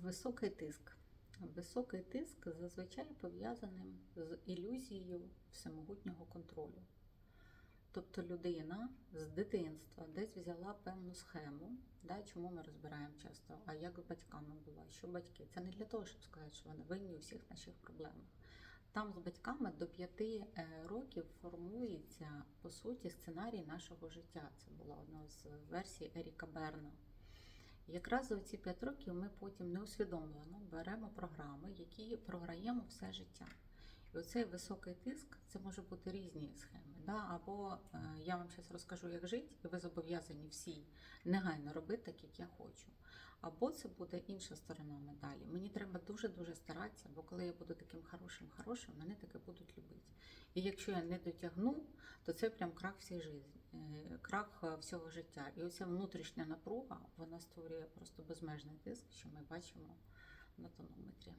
Високий тиск. Високий тиск зазвичай пов'язаний з ілюзією всемогутнього контролю. Тобто людина з дитинства десь взяла певну схему, да, чому ми розбираємо часто, а як з батьками було, що батьки. Це не для того, щоб сказати, що вони винні у всіх наших проблемах. Там з батьками до п'яти е, років формується по суті сценарій нашого життя. Це була одна з версій Еріка Берна. Якраз за ці 5 років ми потім неусвідомлено беремо програми, які програємо все життя. І оцей високий тиск це може бути різні схеми. Да? Або е, я вам зараз розкажу, як жити, і ви зобов'язані всі негайно робити так, як я хочу. Або це буде інша сторона медалі. Мені треба дуже-дуже старатися, бо коли я буду таким хорошим, хорошим, мене таки будуть любити. І якщо я не дотягну, то це прям крах всієї житті, е, крах е, всього життя. І оця внутрішня напруга вона створює просто безмежний тиск, що ми бачимо на тонометрі.